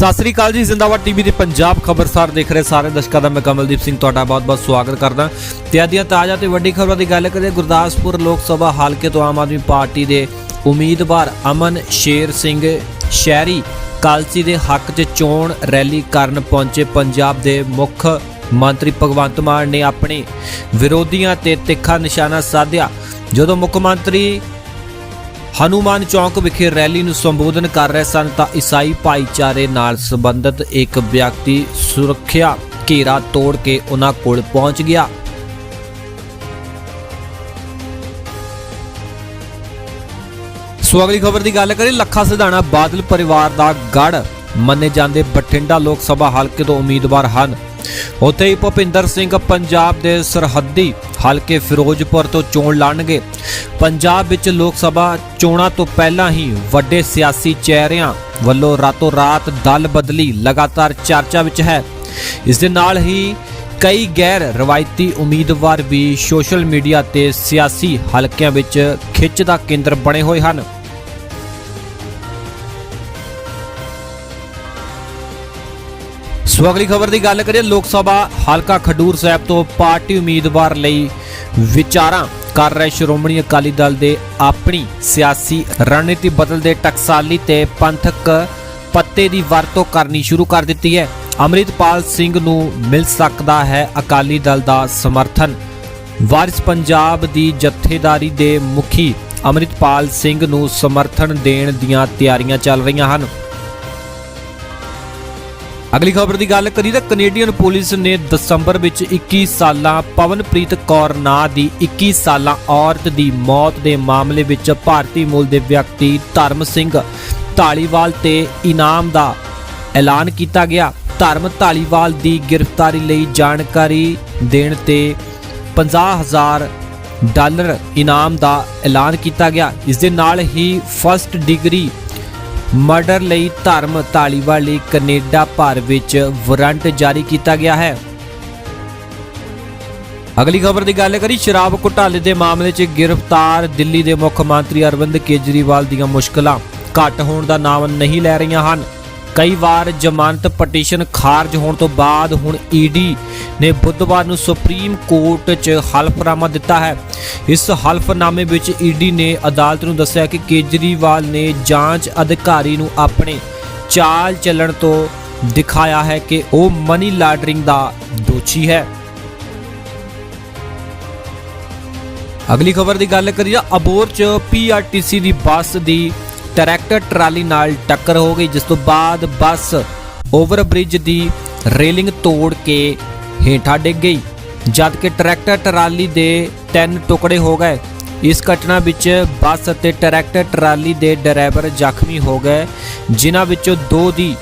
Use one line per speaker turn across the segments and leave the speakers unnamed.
ਸਤਿ ਸ੍ਰੀ ਅਕਾਲ ਜੀ, ਜ਼ਿੰਦਾਬਾਦ ਟੀਵੀ ਦੇ ਪੰਜਾਬ ਖਬਰਸਾਰ ਦੇਖ ਰਹੇ ਸਾਰੇ ਦਰਸ਼ਕਾਂ ਦਾ, ਮੈਂ ਕਮਲਦੀਪ ਸਿੰਘ ਤੁਹਾਡਾ ਬਹੁਤ-ਬਹੁਤ ਸਵਾਗਤ ਕਰਦਾ। ਤੇ ਅੱਜ ਦੀਆਂ ਤਾਜ਼ਾ ਤੇ ਵੱਡੀ ਖਬਰਾਂ ਦੀ ਗੱਲ ਕਰੀਏ, ਗੁਰਦਾਸਪੁਰ ਲੋਕ ਸਭਾ ਹਲਕੇ ਤੋਂ ਆਮ ਆਦਮੀ ਪਾਰਟੀ ਦੇ ਉਮੀਦਵਾਰ ਅਮਨ ਸ਼ੇਰ ਸਿੰਘ ਸ਼ਹਿਰੀ ਕਾਲਸੀ ਦੇ ਹੱਕ 'ਚ ਚੋਣ ਰੈਲੀ ਕਰਨ ਪਹੁੰਚੇ ਪੰਜਾਬ ਦੇ ਮੁੱਖ ਮੰਤਰੀ ਭਗਵੰਤ ਮਾਨ ਨੇ ਆਪਣੇ ਵਿਰੋਧੀਆਂ ਤੇ ਤਿੱਖਾ ਨਿਸ਼ਾਨਾ ਸਾਧਿਆ। ਜਦੋਂ ਮੁੱਖ ਮੰਤਰੀ ਹਨੂਮਾਨ ਚੌਂਕ ਵਿਖੇ ਰੈਲੀ ਨੂੰ ਸੰਬੋਧਨ ਕਰ ਰਹੇ ਸਨ ਤਾਂ ਈਸਾਈ ਭਾਈਚਾਰੇ ਨਾਲ ਸੰਬੰਧਿਤ ਇੱਕ ਵਿਅਕਤੀ ਸੁਰੱਖਿਆ ਘੇਰਾ ਤੋੜ ਕੇ ਉਹਨਾਂ ਕੋਲ ਪਹੁੰਚ ਗਿਆ। ਸੋ ਅਗਲੀ ਖਬਰ ਦੀ ਗੱਲ ਕਰੀਏ, ਲੱਖਾ ਸਿਧਾਣਾ ਬਾਦਲ ਪਰਿਵਾਰ ਦਾ ਗੜ ਮੰਨੇ ਜਾਂਦੇ ਬਠਿੰਡਾ ਲੋਕ ਸਭਾ ਹਲਕੇ ਤੋਂ ਉਮੀਦਵਾਰ ਹਨ। ਉੱਥੇ ਹੀ ਭੁਪਿੰਦਰ ਸਿੰਘ ਪੰਜਾਬ ਦੇ ਸਰਹੱਦੀ ਹਲਕੇ ਫਿਰੋਜ਼ਪੁਰ ਤੋਂ ਚੋਣ ਲੜਨਗੇ। ਪੰਜਾਬ ਵਿੱਚ ਲੋਕ ਸਭਾ ਚੋਣਾਂ ਤੋਂ ਪਹਿਲਾਂ ਹੀ ਵੱਡੇ ਸਿਆਸੀ ਚਿਹਰਿਆਂ ਵੱਲੋਂ ਰਾਤੋਂ ਰਾਤ ਦਲ ਬਦਲੀ ਲਗਾਤਾਰ ਚਰਚਾ ਵਿੱਚ ਹੈ। ਇਸ ਦੇ ਨਾਲ ਹੀ ਕਈ ਗੈਰ ਰਵਾਇਤੀ ਉਮੀਦਵਾਰ ਵੀ ਸੋਸ਼ਲ ਮੀਡੀਆ ਤੇ ਸਿਆਸੀ ਹਲਕਿਆਂ ਵਿੱਚ ਖਿੱਚ ਦਾ ਕੇਂਦਰ ਬਣੇ ਹੋਏ ਹਨ। ਸੋ ਅਗਲੀ ਖਬਰ ਦੀ ਗੱਲ ਕਰੀਏ, ਲੋਕ ਸਭਾ ਹਲਕਾ ਖਡੂਰ ਸਾਹਿਬ ਤੋਂ ਪਾਰਟੀ ਉਮੀਦਵਾਰ ਲਈ ਵਿਚਾਰਾਂ ਕਰ ਰਹੇ ਸ਼੍ਰੋਮਣੀ ਅਕਾਲੀ ਦਲ ਦੇ ਆਪਣੀ ਸਿਆਸੀ ਰਣਨੀਤੀ ਬਦਲਦੇ ਟਕਸਾਲੀ ਤੇ ਪੰਥਕ ਪੱਤੇ ਦੀ ਵਰਤੋਂ ਕਰਨੀ ਸ਼ੁਰੂ ਕਰ ਦਿੱਤੀ ਹੈ। ਅੰਮ੍ਰਿਤਪਾਲ ਸਿੰਘ ਨੂੰ ਮਿਲ ਸਕਦਾ ਹੈ ਅਕਾਲੀ ਦਲ ਦਾ ਸਮਰਥਨ। ਵਾਰਿਸ ਪੰਜਾਬ ਦੀ ਜਥੇਦਾਰੀ ਦੇ ਮੁਖੀ ਅੰਮ੍ਰਿਤਪਾਲ ਸਿੰਘ ਨੂੰ ਸਮਰਥਨ ਦੇਣ ਦੀਆਂ ਤਿਆਰੀਆਂ ਚੱਲ ਰਹੀਆਂ ਹਨ। ਅਗਲੀ ਖਬਰ ਦੀ ਗੱਲ ਕਰੀ ਤਾਂ ਕੈਨੇਡੀਅਨ ਪੁਲਿਸ ਨੇ ਦਸੰਬਰ ਵਿੱਚ 21 ਸਾਲਾਂ ਪਵਨਪ੍ਰੀਤ ਕੌਰ ਨਾਂ ਦੀ 21 ਸਾਲਾਂ ਔਰਤ ਦੀ ਮੌਤ ਦੇ ਮਾਮਲੇ ਵਿੱਚ ਭਾਰਤੀ ਮੂਲ ਦੇ ਵਿਅਕਤੀ ਧਰਮ ਸਿੰਘ ਢਾਲੀਵਾਲ ਤੇ ਇਨਾਮ ਦਾ ਐਲਾਨ ਕੀਤਾ ਗਿਆ। ਧਰਮ ਢਾਲੀਵਾਲ ਦੀ ਗ੍ਰਿਫਤਾਰੀ ਲਈ ਜਾਣਕਾਰੀ ਦੇਣ ਤੇ 50000 ਡਾਲਰ ਇਨਾਮ ਦਾ ਐਲਾਨ ਕੀਤਾ ਗਿਆ। ਇਸ ਦੇ ਨਾਲ ਹੀ ਫਸਟ ਡਿਗਰੀ ਮਰਡਰ ਲਈ ਧਰਮ ਢਾਲੀਵਾਲ ਲਈ ਕੈਨੇਡਾ ਭਰ ਵਿੱਚ ਵਾਰੰਟ ਜਾਰੀ ਕੀਤਾ ਗਿਆ ਹੈ। ਅਗਲੀ ਖਬਰ ਦੀ ਗੱਲ ਕਰੀ ਸ਼ਰਾਬ ਘੁਟਾਲੇ ਦੇ ਮਾਮਲੇ 'ਚ ਗ੍ਰਿਫਤਾਰ ਦਿੱਲੀ ਦੇ ਮੁੱਖ ਮੰਤਰੀ ਅਰਵਿੰਦ ਕੇਜਰੀਵਾਲ ਦੀਆਂ ਮੁਸ਼ਕਲਾਂ। ਘੱਟ ਹੋਣ ਦਾ ਨਾਮ ਨਹੀਂ ਲੈ ਰਹੀਆਂ ਹਨ। ਕਈ ਵਾਰ ਜ਼ਮਾਨਤ ਪਟੀਸ਼ਨ ਖਾਰਜ ਹੋਣ ਤੋਂ ਬਾਅਦ ਹੁਣ ਈਡੀ ਨੇ ਬੁੱਧਵਾਰ ਨੂੰ ਸੁਪਰੀਮ ਕੋਰਟ 'ਚ ਹਲਫਨਾਮਾ ਦਿੱਤਾ ਹੈ। ਇਸ ਹਲਫਨਾਮੇ ਵਿੱਚ ਈਡੀ ਨੇ ਅਦਾਲਤ ਨੂੰ ਦੱਸਿਆ ਕਿ ਕੇਜਰੀਵਾਲ ਨੇ ਜਾਂਚ ਅਧਿਕਾਰੀ ਨੂੰ ਆਪਣੇ ਚਾਲ ਚੱਲਣ ਤੋਂ ਦਿਖਾਇਆ ਹੈ ਕਿ ਉਹ ਮਨੀ ਲਾਂਡਰਿੰਗ ਦਾ ਦੋਸ਼ੀ ਹੈ। ਅਗਲੀ ਖਬਰ ਦੀ ਗੱਲ ਕਰੀਏ, ਅਬੋਰ ਚ ਪੀਆਰਟੀਸੀ ਦੀ ਬੱਸ ਦੀ ਟਰੈਕਟਰ ਟਰਾਲੀ ਨਾਲ ਟੱਕਰ ਹੋ ਗਈ, ਜਿਸ ਤੋਂ ਬਾਅਦ ਬੱਸ ਓਵਰ ਬ੍ਰਿਜ ਦੀ ਰੇਲਿੰਗ ਤੋੜ ਕੇ ਹੇਠਾਂ ਡਿੱਗ ਗਈ, ਜਦ ਕਿ ਟਰੈਕਟਰ ਟਰਾਲੀ ਦੇ ਤਿੰਨ ਟੁਕੜੇ ਹੋ ਗਏ। ਇਸ ਘਟਨਾ ਵਿੱਚ ਬੱਸ ਅਤੇ ਟਰੈਕਟਰ ਟਰਾਲੀ ਦੇ ਡਰਾਈਵਰ ਜ਼ਖਮੀ ਹੋ ਗਏ, ਜਿਨ੍ਹਾਂ ਵਿੱਚੋਂ ਦੋ ਦੀ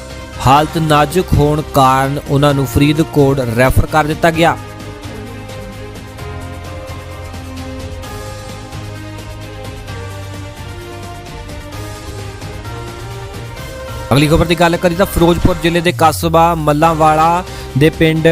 ਹਾਲਤ ਨਾਜ਼ੁਕ ਹੋਣ ਕਾਰਨ ਉਹਨਾਂ ਨੂੰ ਫਰੀਦਕੋਟ ਰੈਫਰ ਕਰ ਦਿੱਤਾ ਗਿਆ। ਅਗਲੀ ਖਬਰ ਦੀ ਗੱਲ ਕਰੀ ਤਾਂ ਫਿਰੋਜ਼ਪੁਰ ਜ਼ਿਲ੍ਹੇ ਦੇ ਕਸਬਾ ਮੱਲਾਂਵਾਲਾ ਦੇ ਪਿੰਡ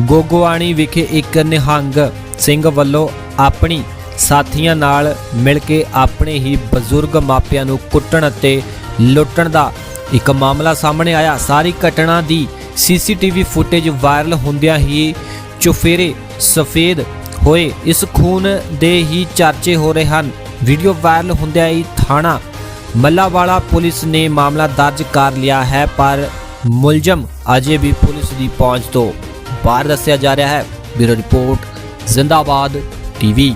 ਗੋਗੋਆਣੀ ਵਿਖੇ ਇੱਕ ਨਿਹੰਗ ਸਿੰਘ ਵੱਲੋਂ ਆਪਣੀ ਸਾਥੀਆਂ ਨਾਲ ਮਿਲ ਕੇ ਆਪਣੇ ਹੀ ਬਜ਼ੁਰਗ ਮਾਪਿਆਂ ਨੂੰ ਕੁੱਟਣ ਅਤੇ ਲੁੱਟਣ ਦਾ ਇੱਕ ਮਾਮਲਾ ਸਾਹਮਣੇ ਆਇਆ। ਸਾਰੀ ਘਟਨਾ ਦੀ ਸੀਸੀਟੀਵੀ ਫੁਟੇਜ ਵਾਇਰਲ ਹੁੰਦਿਆਂ ਹੀ ਚੁਫੇਰੇ ਸਫੇਦ ਹੋਏ। ਇਸ ਖੂਨ ਦੇ ਹੀ ਚਰਚੇ ਹੋ ਰਹੇ ਹਨ। ਵੀਡੀਓ ਵਾਇਰਲ ਹੁੰਦਿਆਂ ਹੀ ਥਾਣਾ ਮੱਲਾਵਾਲਾ ਪੁਲਿਸ ਨੇ ਮਾਮਲਾ ਦਰਜ ਕਰ ਲਿਆ ਹੈ, ਪਰ ਮੁਲਜ਼ਮ ਅਜੇ ਵੀ ਪੁਲਿਸ ਦੀ ਪਹੁੰਚ ਤੋਂ ਬਾਹਰ ਦੱਸਿਆ ਜਾ ਰਿਹਾ ਹੈ। Bureau report, Zindabad TV.